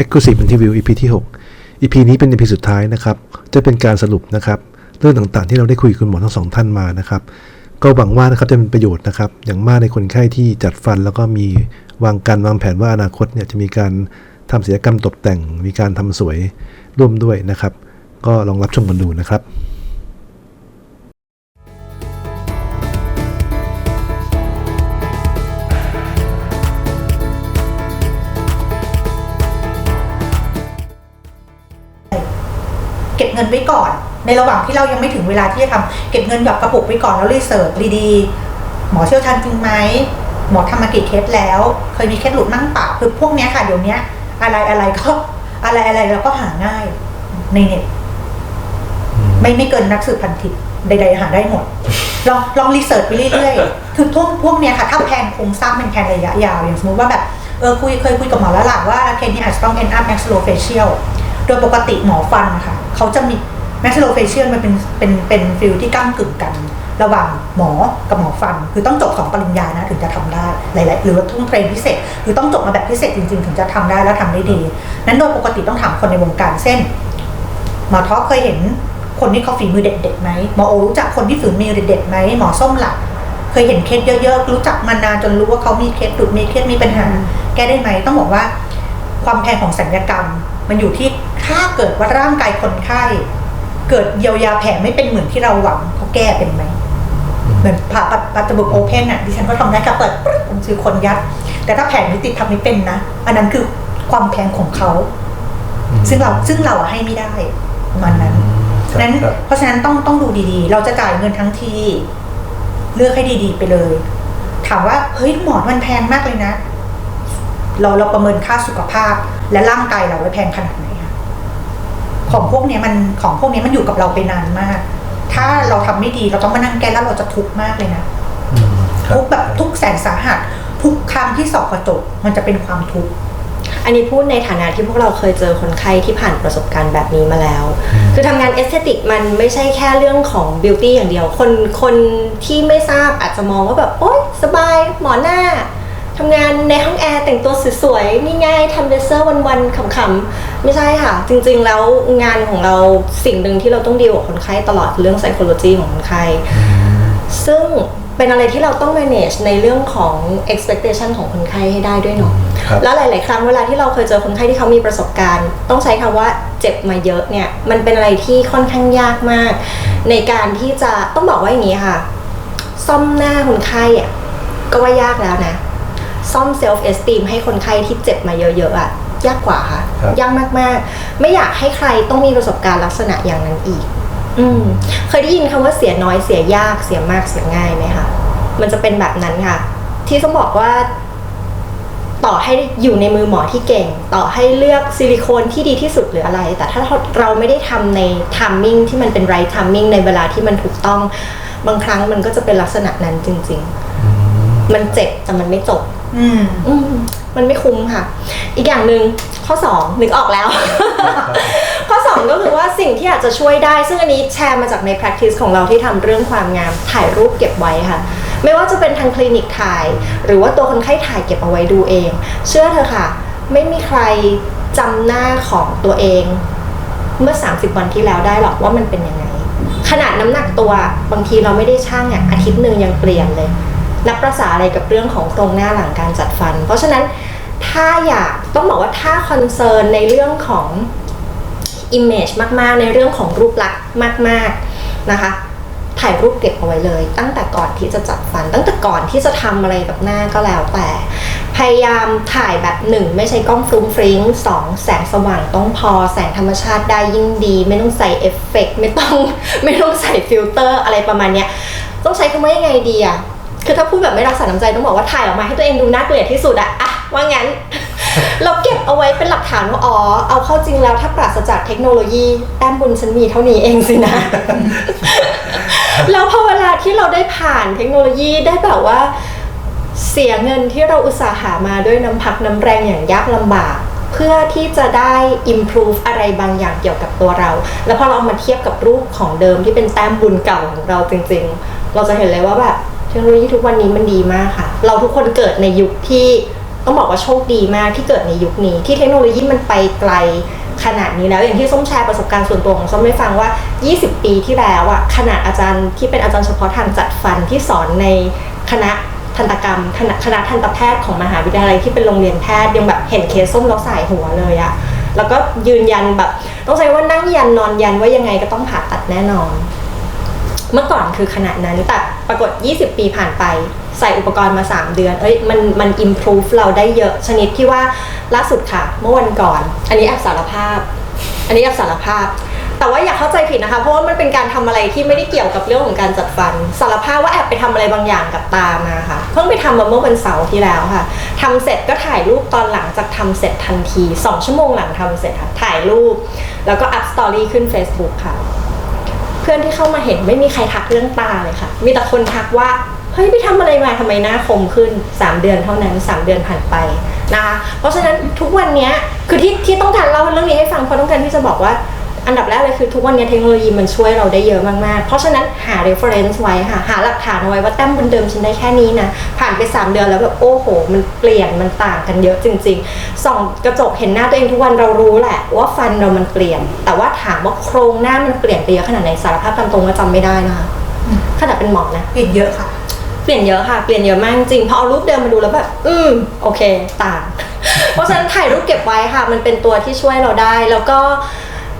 Exclusive Interview EP ที่ 6 EP นี้เป็น EP สุดท้ายนะครับ จะเป็นการสรุปนะครับ เรื่องต่างๆ ที่เราได้คุยกับคุณหมอทั้งสองท่านมานะครับ ก็หวังว่านะครับจะเป็นประโยชน์นะครับ อย่างมากในคนไข้ที่จัดฟันแล้วก็มีวางการวางแผนว่าอนาคตเนี่ยจะมีการทำศิลปกรรมตกแต่ง มีการทำสวยร่วมด้วยนะครับ ก็ลองรับชมกันดูนะครับ เก็บเงินไว้ก่อน ในระหว่างที่เรายังไม่ถึงเวลาที่จะทำเก็บเงินหยอดกระปุกไว้ก่อนแล้วรีเสิร์ชดีๆหมอเชี่ยวชาญจริงไหมหมอทำมากี่เคสแล้ว เคยมีเคสหลุดมั่งเปล่าคือพวกเนี้ยค่ะเดี๋ยวเนี้ยอะไรอะไรก็อะไรอะไรเราก็หาง่ายในเน็ตไม่ไม่เกินนักสืบพันทิปใดๆหาได้หมด ลองลองรีเสิร์ชไปเรื่อยๆ คือทุกพวกเนี้ยค่ะ ถ้าแพนโครงสร้างเป็นแพนระยะยาว อย่างสมมติว่าแบบ เออคุยเคยคุยกับหมอแล้วล่ะว่าเคสนี้อาจจะต้อง end up maxillofacial โดยปกติหมอฟันนะคะเขาจะมี maxillofacial มันเป็นเป็นเป็นฟิลที่ก้ากึ่งกัน ระหว่างหมอกับหมอฟัน คือต้องจบสองปริญญานะถึงจะทำได้หลาย ๆ หรือว่าทุ่งเทรนพิเศษคือต้องจบมาแบบพิเศษจริง ๆ ถึงจะทำได้แล้วทำได้ดีนั้นโดยปกติต้องถามคนในวงการเช่นหมอท็อปเคยเห็นคนที่เขาฝีมือเด็ดๆไหมหมอโอรู้จักคนที่ฝีมือเด็ดๆไหมหมอส้มหลักเคยเห็นเคสเยอะๆ รู้จักมานานจนรู้ว่าเขามีเคสหลุดมีเคสมีปัญหา แก้ได้ไหมต้องบอกว่า ความแพงของสัญญกรรม มันอยู่ที่ ถ้าเกิดว่าร่างกายคนไข้ เกิดเยียวยาแผลไม่เป็นเหมือนที่เราหวังเขาแก้เป็นไหมเหมือนผ่าตัดปัตบุกโอเพนอะดิฉันก็ทำได้ค่ะเปิดปึ๊บผมซื้อคนยัด แต่ถ้าแผลไม่ติดทำไม่เป็นนะอันนั้นคือความแพงของเขา ซึ่งเราซึ่งเราอะให้ไม่ได้ประมาณนั้นครับนั้นครับเพราะฉะนั้นต้องต้องดูดีๆ เราจะจ่ายเงินทั้งทีเลือกให้ดีๆ ไปเลย ถามว่าเฮ้ยหมอนมันแพงมากเลยนะ เราเราประเมินค่าสุขภาพ และร่างกายเราไว้แพงขนาดไหนอะ ของพวกเนี้ยมันของพวกเนี้ยมันอยู่กับเราไปนานมาก ถ้าเราทำไม่ดีเราต้องมานั่งแก้แล้วเราจะทุกข์มากเลยนะอืมครับทุกข์แบบทุกข์แสนสาหัส ทุกครั้งที่สอบกระจกมันจะเป็นความทุกข์อันนี้พูดในฐานะที่พวกเราเคยเจอคนไข้ที่ผ่านประสบการณ์แบบนี้มาแล้ว คือทำงานเอสเตติกมันไม่ใช่แค่เรื่องของบิวตี้อย่างเดียว คนคนที่ไม่ทราบอาจจะมองว่าแบบ โอ๊ยสบายหมอหน้า ทำงานในห้องแอร์แต่งตัวสวยๆนี่ง่ายทำเลเซอร์วันๆขำๆ ไม่ใช่ค่ะ จริงๆแล้วงานของเราสิ่งหนึ่งที่เราต้องดีลกับคนไข้ตลอดคือเรื่อง psychology ของคนไข้ซึ่งเป็นอะไรที่เราต้อง manage ในเรื่องของ expectation ของคนไข้ให้ได้ด้วยเนาะครับแล้วหลาย ๆ ครั้งเวลาที่เราเคยเจอคนไข้ที่เขามีประสบการณ์ ต้องใช้คำว่าเจ็บมาเยอะเนี่ย มันเป็นอะไรที่ค่อนข้างยากมาก ในการที่จะต้องบอกว่าอย่างนี้ค่ะ ซ่อมหน้าคนไข้อะก็ว่ายากแล้วนะ ซ่อม self esteem ให้คนไข้ที่เจ็บมาเยอะๆอะยากกว่าค่ะครับยากมากๆ ไม่อยากให้ใครต้องมีประสบการณ์ลักษณะอย่างนั้นอีก อืมเคยได้ยินคำว่าเสียน้อยเสียยากเสียมากเสียง่ายไหมคะมันจะเป็นแบบนั้นค่ะ ที่ต้องบอกว่าต่อให้อยู่ในมือหมอที่เก่ง ต่อให้เลือกซิลิโคนที่ดีที่สุดหรืออะไร แต่ถ้าเราไม่ได้ทำในทามมิ่งที่มันเป็นไรท์ทามมิ่งในเวลาที่มันถูกต้อง บางครั้งมันก็จะเป็นลักษณะนั้นจริง ๆ มันเจ็บแต่มันไม่จบ อืม อืมมันไม่คุ้มค่ะ อีกอย่างหนึ่งข้อสองนึกออกแล้ว ข้อสองก็คือว่าสิ่งที่อาจจะช่วยได้ ซึ่งอันนี้แชร์มาจากใน practice ของเราที่ทำเรื่องความงามถ่ายรูปเก็บไว้ค่ะ ไม่ว่าจะเป็นทางคลินิกถ่าย หรือว่าตัวคนไข้ถ่ายเก็บเอาไว้ดูเอง เชื่อเธอะค่ะ ไม่มีใครจำหน้าของตัวเอง เมื่อ 30 วันที่แล้วได้หรอกว่ามันเป็นยังไง ขนาดน้ำหนักตัวบางทีเราไม่ได้ช่างอะอาทิตย์หนึ่งยังเปลี่ยนเลย นับประษาอะไรกับเรื่องของโครงหน้าหลังการจัดฟัน เพราะฉะนั้นถ้าอยากต้องบอกว่าถ้าคอนเซิร์นในเรื่องของ image มาก ๆ ในเรื่องของรูปลักษณ์มาก ๆ นะคะ ถ่ายรูปเก็บเอาไว้เลย ตั้งแต่ก่อนที่จะจัดฟัน ตั้งแต่ก่อนที่จะทำอะไรกับหน้าก็แล้วแต่ พยายามถ่ายแบบหนึ่งไม่ใช่กล้องฟรุ้งฟริ้งสองแสงสว่างต้องพอ แสงธรรมชาติได้ยิ่งดี ไม่ต้องใส่เอฟเฟกต์ไม่ต้องไม่ต้องใส่ฟิลเตอร์อะไรประมาณเนี้ย ต้องใช้คำว่ายังไงดีอะ คือถ้าพูดแบบไม่รักษาน้ำใจต้องบอกว่าถ่ายออกมาให้ตัวเองดูน่าเกลียดที่สุดอะอะว่างั้น เราเก็บเอาไว้เป็นหลักฐานว่าอ๋อเอาเข้าจริงแล้วถ้าปราศจากเทคโนโลยีแต้มบุญฉันมีเท่านี้เองสินะ แล้วพอเวลาที่เราได้ผ่านเทคโนโลยีได้แบบว่าเสียเงินที่เราอุตสาหามาด้วยน้ำพักน้ำแรงอย่างยากลำบาก เพื่อที่จะได้ improve อะไรบางอย่างเกี่ยวกับตัวเรา แล้วพอเราเอามาเทียบกับรูปของเดิมที่เป็นแต้มบุญเก่าของเราจริง ๆ เราจะเห็นเลยว่าแบบ เทคโนโลยีทุกวันนี้มันดีมากค่ะ เราทุกคนเกิดในยุคที่ต้องบอกว่าโชคดีมากที่เกิดในยุคนี้ ที่เทคโนโลยีมันไปไกลขนาดนี้แล้วอย่างที่ส้มแชร์ประสบการณ์ส่วนตัวของส้มได้ฟังว่า 20 ปีที่แล้วอะขนาดอาจารย์ที่เป็นอาจารย์เฉพาะทางจัดฟันที่สอนในคณะทันตกรรมคณะคณะทันตแพทย์ของมหาวิทยาลัยที่เป็นโรงเรียนแพทย์ยังแบบเห็นเคสส้มแล้วสายหัวเลยอะแล้วก็ยืนยันแบบ ต้องใช้ว่านั่งยันนอนยันว่ายังไงก็ต้องผ่าตัดแน่นอน เมื่อก่อนคือขนาดนั้น แต่ปรากฏ 20 ปีผ่านไป ใส่อุปกรณ์มา 3 เดือน เอ้ย มันมัน improve เราได้เยอะชนิดที่ว่าล่าสุดค่ะ เมื่อวันก่อน อันนี้แอบสารภาพ อันนี้แอบสารภาพ แต่ว่าอย่าเข้าใจผิดนะคะ เพราะว่ามันเป็นการทำอะไรที่ไม่ได้เกี่ยวกับเรื่องของการจัดฟัน สารภาพว่าแอบไปทำอะไรบางอย่างกับตามาค่ะ เพิ่งไปทำมาเมื่อวันเสาร์ที่แล้วค่ะทำเสร็จก็ถ่ายรูปตอนหลังจากทำเสร็จทันที 2 ชั่วโมงหลังทำเสร็จค่ะถ่ายรูป แล้วก็อัพสตอรี่ขึ้น Facebook ค่ะ พื่อนที่เข้ามาเห็นไม่มีใครทักเรื่องตาเลยค่ะ มีแต่คนทักว่าเฮ้ยไปทำอะไรมาทำไมหน้าคมขึ้น 3 เดือนเท่านั้น 3 เดือนผ่านไปนะคะเพราะฉะนั้นทุกวันนี้คือที่ที่ต้องการเล่าเรื่องนี้ให้ฟังเพราะต้องการที่จะบอกว่า อันดับแรกเลยคือทุกวันนี้เทคโนโลยีมันช่วยเราได้เยอะมากๆ เพราะฉะนั้นหา reference ไว้ค่ะ หาหลักฐานเอาไว้ว่าแต้มบนเดิมฉันได้แค่นี้นะ ผ่านไป 3 เดือนแล้วแบบโอ้โห มันเปลี่ยนมันต่างกันเยอะจริงๆ ส่องกระจกเห็นหน้าตัวเองทุกวันเรารู้แหละ ว่าฟันเรามันเปลี่ยน แต่ว่าถามว่าโครงหน้ามันเปลี่ยนไปเยอะขนาดไหนสารภาพตามตรงว่าจำไม่ได้นะคะขนาดเป็นหมอนะ เปลี่ยนเยอะค่ะ เปลี่ยนเยอะค่ะ เปลี่ยนเยอะมากจริงพอเอารูปเดิมมาดูแล้วแบบ อืมโอเค ต่าง เพราะฉะนั้นถ่ายรูปเก็บไว้ค่ะ มันเป็นตัวที่ช่วยเราได้ แล้วก็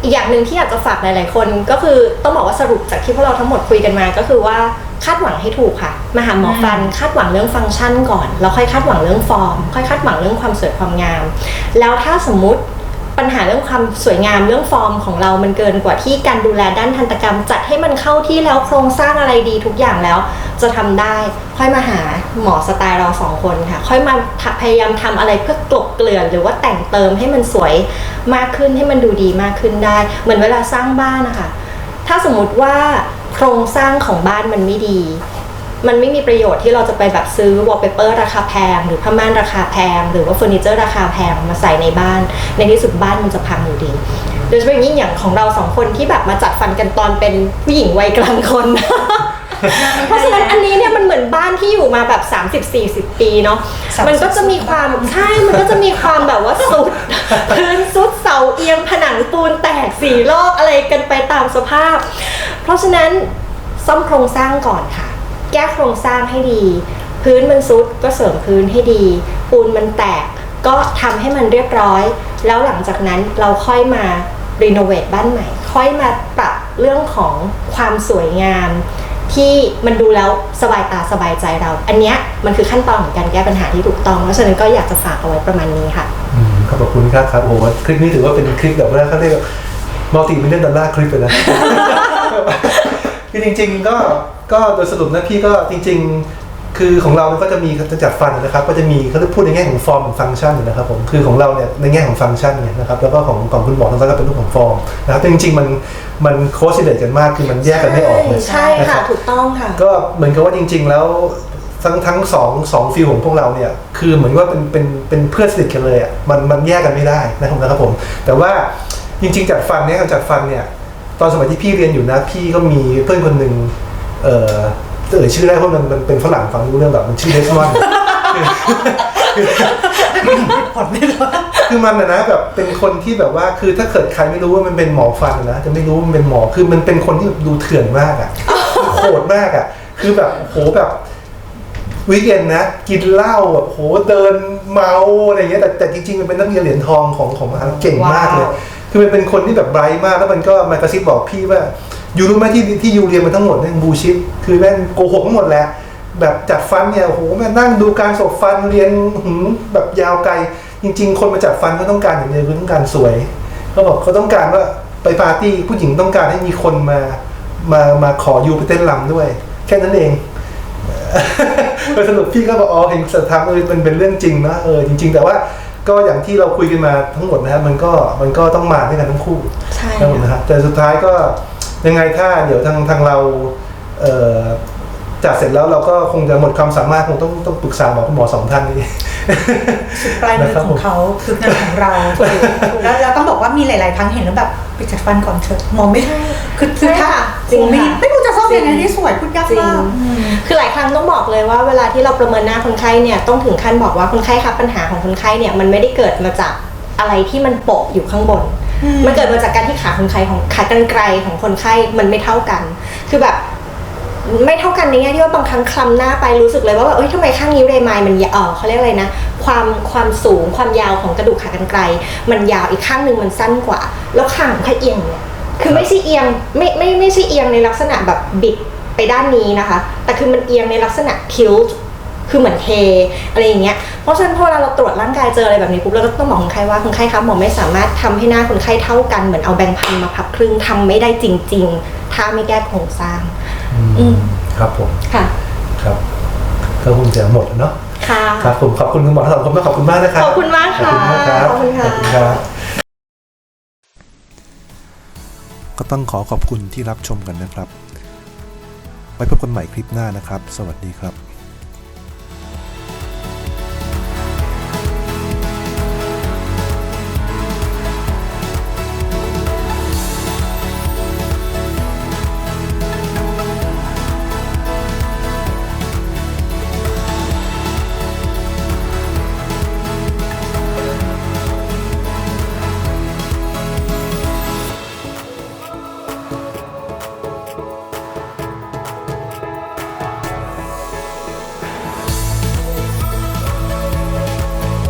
อีกอย่างหนึ่งที่อยากจะฝากหลาย ๆ คนก็คือต้องบอกว่าสรุปจากที่พวกเราทั้งหมดคุยกันมา ก็คือว่าคาดหวังให้ถูกค่ะมาหาหมอฟันคาดหวังเรื่องฟังก์ชันก่อน แล้วค่อยคาดหวังเรื่องฟอร์ม ค่อยคาดหวังเรื่องความสวยความงาม แล้วถ้าสมมุติ ปัญหาเรื่องความสวยงามเรื่องฟอร์มของเรามันเกินกว่าที่การดูแลด้านทันตกรรม จัดให้มันเข้าที่แล้วโครงสร้างอะไรดีทุกอย่างแล้ว จะทำได้ค่อยมาหาหมอสไตล์เราสองคนค่ะ ค่อยมาพยายามทำอะไรเพื่อกลบเกลื่อน หรือว่าแต่งเติมให้มันสวยมากขึ้นให้มันดูดีมากขึ้นได้ เหมือนเวลาสร้างบ้านนะคะถ้าสมมติว่าโครงสร้างของบ้านมันไม่ดี มันไม่มีประโยชน์ที่เราจะไปแบบซื้อวอลเปเปอร์ราคาแพง หรือผ้าม่านราคาแพง หรือว่าเฟอร์นิเจอร์ราคาแพงมาใส่ในบ้าน ในที่สุดบ้านมันจะพังอยู่ดีโดยเฉพาะอย่างยิ่งอย่างของเราสองคนที่แบบมาจัดฟันกันตอนเป็นผู้หญิงวัยกลางคนเพราะฉะนั้นอันนี้เนี่ยมันเหมือนบ้านที่อยู่มาแบบ 30-40 ปีเนาะ30มันก็จะมีความใช่ มันก็จะมีความแบบว่าสุดพื้นสุดเสาเอียงผนังปูนแตกสี่รอบอะไรกันไปตามสภาพ เพราะฉะนั้นซ่อมโครงสร้างก่อนค่ะ แก้โครงสร้างให้ดี พื้นมันซุดก็เสริมพื้นให้ดี ปูนมันแตกก็ทำให้มันเรียบร้อย แล้วหลังจากนั้นเราค่อยมารีโนเวทบ้านใหม่ ค่อยมาปรับเรื่องของความสวยงาม ที่มันดูแล้วสบายตาสบายใจเรา อันเนี้ยมันคือขั้นตอนของการแก้ปัญหาที่ถูกต้องเพราะฉะนั้นก็อยากจะฝากเอาไว้ประมาณนี้ค่ะขอบคุณครับครับโอ้โหคลิปนี้ถือว่าเป็นคลิปแบบว่าเขาเรียกมัลติมิลเลนดอลลาร์คลิปเลยนะ คือจริง ๆ ก็ก็โดยสรุปนะพี่ก็จริง ๆ คือของเราเนี่ยก็จะมีจะจัดฟันนะครับ ก็จะมีเขาจะพูดในแง่ของฟอร์มของฟังก์ชันนะครับผมคือของเราเนี่ยในแง่ของฟังก์ชันเนี่ยนะครับแล้วก็ของของคุณหมอทั้งนั้นก็เป็นเรื่องของฟอร์มนะครับแต่จริง ๆ มันมันโคสิเลตกันมากคือมันแยกกันไม่ออกเลยใช่นะคค่ะรับถูกต้องค่ะ ก็เหมือนกับว่าจริง ๆ แล้วทั้งทั้งสองสองฟิลของพวกเราเนี่ยคือเหมือนว่าเป็นเป็นเป็นเพื่อนสนิทกันเลยอะมันมันแยกกันไม่ได้นะครับนะครับผมแต่ว่าจริง ๆ จัดฟันเนี่ยการจัดฟันเนี่ย ตอนสมัยที่พี่เรียนอยู่นะพี่ก็มีเพื่อนคนหนึ่งเออเอ่ยชื่อได้เพราะมันมันเป็นฝรั่งฟังรู้เรื่องแบบมันชื่อเดสมอนผลไม่รู้คือมันนะนะแบบเป็นคนที่แบบว่าคือถ้าเกิดใครไม่รู้ว่ามันเป็นหมอฟันนะจะไม่รู้ว่ามันเป็นหมอคือมันเป็นคนที่แบบดูเถื่อนมากอะโหดมากอะ คือแบบโหแบบวิกเอนนะ กินเหล้าแบบโหเดินเมาอะไรเงี้ยแต่แต่จริงๆมันเป็นนักเรียนเหรียญทองของของมหาลัยเก่งมากเลยว้าว คือมันเป็นคนที่แบบไบรท์มาก แล้วมันก็มากระซิบบอกพี่ว่าอยู่รู้ไหมที่ที่ยูเรียนมาทั้งหมดเนี่ยบูชิปคือแม่งโกหกทั้งหมดแหละแบบจัดฟันเนี่ยโอ้โหแม่นั่งดูการสบฟันเรียนหืมแบบยาวไกล จริง ๆ คนมาจัดฟันก็ต้องการอย่างเดียวคือต้องการสวยเขาบอกเขาต้องการว่าไปปาร์ตี้ผู้หญิงต้องการให้มีคนมามามาขอยูไปเต้นรำด้วย แค่นั้นเองโดยสรุปพี่ก็บอกอ๋อเห็นสัทธรรมเออมันเป็นเรื่องจริงนะเออจริง ๆ แต่ว่า ก็อย่างที่เราคุยกันมาทั้งหมดนะครับมันก็มันก็ต้องมาด้วยกันทั้งคู่ใช่นะผมค่ะนะครับแต่สุดท้ายก็ยังไงถ้าเดี๋ยวทางทางเราเอ่อจัดเสร็จแล้วเราก็คงจะหมดความสามารถคงต้องต้องปรึกษาหมอคุณหมอสองท่านนี้ สุดปลายมือของเขาคือเงินของเรา แล้วเราต้องบอกว่ามีหลาย ๆ ครั้งเห็นแล้วแบบไปจัดฟันก่อนเถอะหมอไม่คือคือถ้าจริงไม่ค่ะไม่รู้จะ ซ่อมอบอย่างนั้นที่สวยพูดยากจริงมากอืมคือหลายครั้งต้องบอกเลยว่าเวลาที่เราประเมินหน้าคนไข้เนี่ยต้องถึงขั้นบอกว่าคนไข้ครับปัญหาของคนไข้เนี่ยมันไม่ได้เกิดมาจากอะไรที่มันโปะอยู่ข้างบนอืมมันเกิดมาจากการที่ขาคนไข้ของขากรรไกรของคนไข้มันไม่เท่ากัน คือแบบไม่เท่ากันในแง่ที่ว่าบางครั้งคลำหน้าไปรู้สึกเลยว่าแบบเอ้ยทำไมข้างนี้เรไมายมันยาวเออเขาเรียกอะไรนะ ความความสูงความยาวของกระดูกขากรรไกรมันยาวอีกข้างหนึ่งมันสั้นกว่า แล้วข้างของข้างเอียงเนี่ย คือไม่ใช่เอียงไม่ไม่ไม่ใช่เอียงในลักษณะแบบบิดไปด้านนี้นะคะ แต่คือมันเอียงในลักษณะทิลต์คือเหมือนเทอะไรอย่างเงี้ย เพราะฉะนั้นพอเวลาเราตรวจร่างกายเจออะไรแบบนี้ปุ๊บเราก็ต้องบอกคนไข้ว่าคนไข้ครับหมอไม่สามารถทำให้หน้าคนไข้เท่ากันเหมือนเอาแบงค์พันมาพับครึ่งทำไม่ได้จริง ๆ ถ้าไม่แก้โครงสร้าง อืมครับผมค่ะ ครับก็คงจะหมดแล้วเนาะค่ะครับผมขอบคุณคุณหมอทั้งสองคนมากขอบคุณมากนะครับขอบคุณมากค่ะขอบคุณมากครับขอบคุณค่ะ ก็ต้องขอขอบคุณที่รับชมกันนะครับ ไว้พบกันใหม่คลิปหน้านะครับ สวัสดีครับ